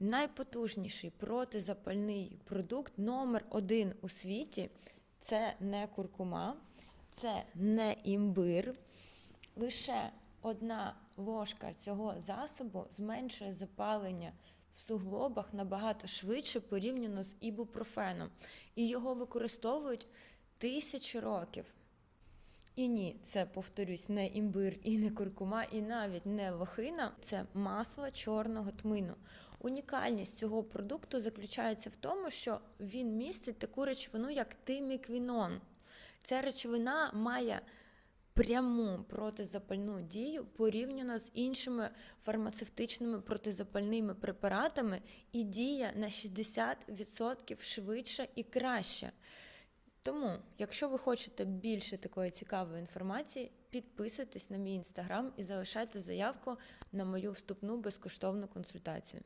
найпотужніший протизапальний продукт номер один у світі це не куркума, це не імбир. Лише одна ложка цього засобу зменшує запалення в суглобах набагато швидше порівняно з ібупрофеном. І його використовують тисячі років. І ні, це повторюсь, не імбир і не куркума, і навіть не лохина. Це масло чорного тмину. Унікальність цього продукту заключається в тому, що він містить таку речовину, як тиміквінон. Ця речовина має пряму протизапальну дію порівняно з іншими фармацевтичними протизапальними препаратами і діє на 60% швидше і краще. Тому, якщо ви хочете більше такої цікавої інформації, підписуйтесь на мій інстаграм і залишайте заявку на мою вступну безкоштовну консультацію.